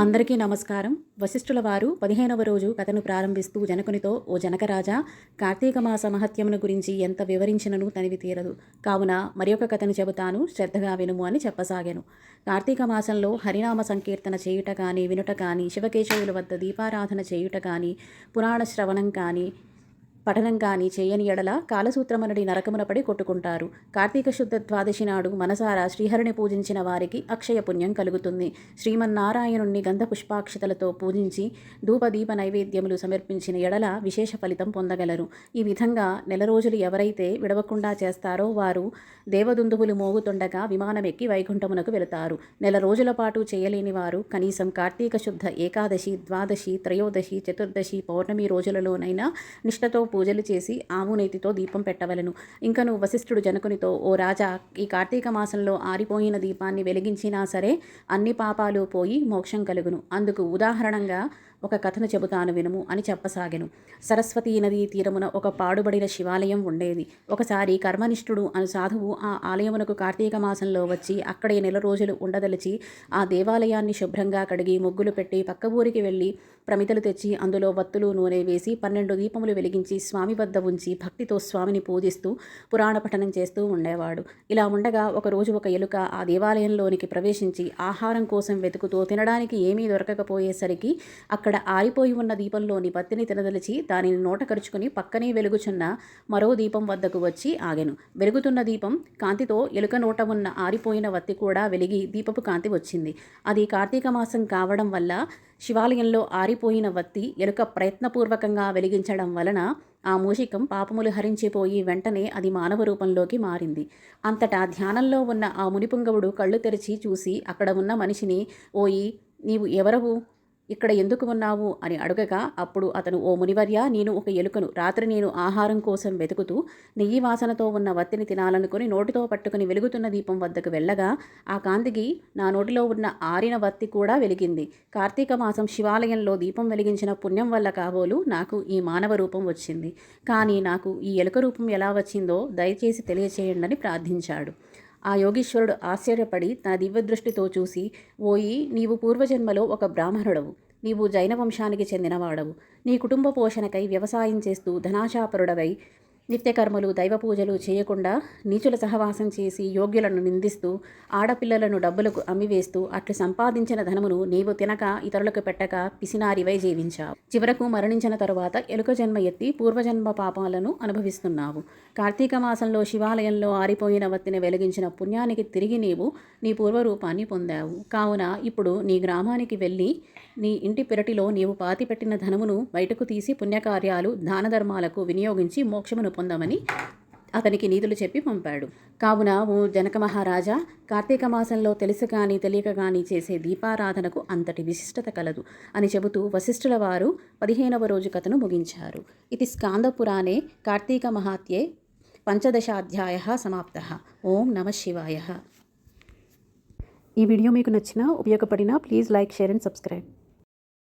అందరికీ నమస్కారం. వశిష్ఠుల వారు పదిహేనవ రోజు కథను ప్రారంభిస్తూ జనకునితో ఓ జనకరాజా కార్తీక మాస మహత్యమును గురించి ఎంత వివరించినను తనివి తీరదు. కావున మరి ఒక కథను చెబుతాను శ్రద్ధగా వినుము అని చెప్పసాగాను. కార్తీక మాసంలో హరినామ సంకీర్తన చేయుట కానీ వినుట కానీ శివకేశవుల వద్ద దీపారాధన చేయుట కానీ పురాణ శ్రవణం కానీ పఠనం కాని చేయని ఎడల కాలసూత్రమనడి నరకమున పడి కొట్టుకుంటారు. కార్తీక శుద్ధ ద్వాదశి నాడు మనసారా శ్రీహరిని పూజించిన వారికి అక్షయ పుణ్యం కలుగుతుంది. శ్రీమన్నారాయణుణ్ణి గంధ పుష్పాక్షతలతో పూజించి ధూపదీప నైవేద్యములు సమర్పించిన ఎడల విశేష ఫలితం పొందగలరు. ఈ విధంగా నెల రోజులు ఎవరైతే విడవకుండా చేస్తారో వారు దేవదుందువులు మోగుతుండగా విమానమెక్కి వైకుంఠమునకు వెళతారు. నెల రోజుల పాటు చేయలేని వారు కనీసం కార్తీక శుద్ధ ఏకాదశి ద్వాదశి త్రయోదశి చతుర్దశి పౌర్ణమి రోజులలోనైనా నిష్ఠతో పూజలు చేసి ఆవునేతితో దీపం పెట్టవలను. ఇంకను వశిష్ఠుడు జనకునితో ఓ రాజా ఈ కార్తీక మాసంలో ఆరిపోయిన దీపాన్ని వెలిగించినా సరే అన్ని పాపాలు పోయి మోక్షం కలుగును. అందుకు ఉదాహరణంగా ఒక కథను చెబుతాను వినుము అని చెప్పసాగెను. సరస్వతీ నదీ తీరమున ఒక పాడుబడిన శివాలయం ఉండేది. ఒకసారి కర్మనిష్ఠుడు అను సాధువు ఆ ఆలయమునకు కార్తీక మాసంలో వచ్చి అక్కడే నెల రోజులు ఉండదలిచి ఆ దేవాలయాన్ని శుభ్రంగా కడిగి ముగ్గులు పెట్టి పక్క ఊరికి వెళ్ళి ప్రమితలు తెచ్చి అందులో వత్తులు నూనె వేసి పన్నెండు దీపములు వెలిగించి స్వామి వద్ద ఉంచి భక్తితో స్వామిని పూజిస్తూ పురాణ పఠనం చేస్తూ ఉండేవాడు. ఇలా ఉండగా ఒకరోజు ఒక ఎలుక ఆ దేవాలయంలోనికి ప్రవేశించి ఆహారం కోసం వెతుకుతూ తినడానికి ఏమీ దొరకకపోయేసరికి అక్కడ ఆరిపోయి ఉన్న దీపంలోని పత్తిని తినదలిచి దానిని నోట కరుచుకుని పక్కనే వెలుగుచున్న మరో దీపం వద్దకు వచ్చి ఆగెను. వెలుగుతున్న దీపం కాంతితో ఎలుక నోట ఉన్న ఆరిపోయిన వత్తి కూడా వెలిగి దీపపు కాంతి వచ్చింది. అది కార్తీక మాసం కావడం వల్ల శివాలయంలో ఆరిపోయిన వత్తి ఎలుక ప్రయత్నపూర్వకంగా వెలిగించడం వలన ఆ మూషికం పాపములు హరించిపోయి వెంటనే అది మానవ రూపంలోకి మారింది. అంతటా ధ్యానంలో ఉన్న ఆ మునిపుంగవుడు కళ్ళు తెరిచి చూసి అక్కడ ఉన్న మనిషిని ఓయి నీవు ఎవరవు? ఇక్కడ ఎందుకు ఉన్నావు అని అడగగా అప్పుడు అతను ఓ మునివర్య నేను ఒక ఎలుకను రాత్రి నేను ఆహారం కోసం వెతుకుతూ నెయ్యి వాసనతో ఉన్న వత్తిని తినాలనుకుని నోటితో పట్టుకుని వెలుగుతున్న దీపం వద్దకు వెళ్ళగా ఆ కాంతికి నా నోటిలో ఉన్న ఆరిన వత్తి కూడా వెలిగింది. కార్తీక మాసం శివాలయంలో దీపం వెలిగించిన పుణ్యం వల్ల కాబోలు నాకు ఈ మానవ రూపం వచ్చింది. కానీ నాకు ఈ ఎలుక రూపం ఎలా వచ్చిందో దయచేసి తెలియచేయండి ప్రార్థించాడు. ఆ యోగీశ్వరుడు ఆశ్చర్యపడి తన దివ్యదృష్టితో చూసి ఓయి నీవు పూర్వజన్మలో ఒక బ్రాహ్మణుడవు. నీవు జైన వంశానికి చెందినవాడవు. నీ కుటుంబ పోషణకై వ్యవసాయం చేస్తూ ధనాశాపరుడవై నిత్యకర్మలు దైవ పూజలు చేయకుండా నీచుల సహవాసం చేసి యోగ్యులను నిందిస్తూ ఆడపిల్లలను డబ్బులకు అమ్మివేస్తూ అట్లు సంపాదించిన ధనమును నీవు తినక ఇతరులకు పెట్టక పిసినారివై జీవించావు. చివరకు మరణించిన తరువాత ఎలుక జన్మ ఎత్తి పూర్వజన్మ పాపాలను అనుభవిస్తున్నావు. కార్తీక మాసంలో శివాలయంలో ఆరిపోయిన వత్తిని వెలిగించిన పుణ్యానికి తిరిగి నీవు నీ పూర్వరూపాన్ని పొందావు. కావున ఇప్పుడు నీ గ్రామానికి వెళ్ళి నీ ఇంటి పెరటిలో నీవు పాతిపెట్టిన ధనమును బయటకు తీసి పుణ్యకార్యాలు దాన ధర్మాలకు వినియోగించి మోక్షమును పొందమని అతనికి నీతులు చెప్పి పంపాడు. కావున ఓ జనక మహారాజా కార్తీక మాసంలో తెలుసు కానీ తెలియక కానీ చేసే దీపారాధనకు అంతటి విశిష్టత కలదు అని చెబుతూ వశిష్ఠుల వారు పదిహేనవ రోజు కథను ముగించారు. ఇది స్కాందపురాణే కార్తీక మహాత్యే పంచదశాధ్యాయ సమాప్త. ఓం నమ శివాయ. ఈ వీడియో మీకు నచ్చినా ఉపయోగపడినా please like share and subscribe.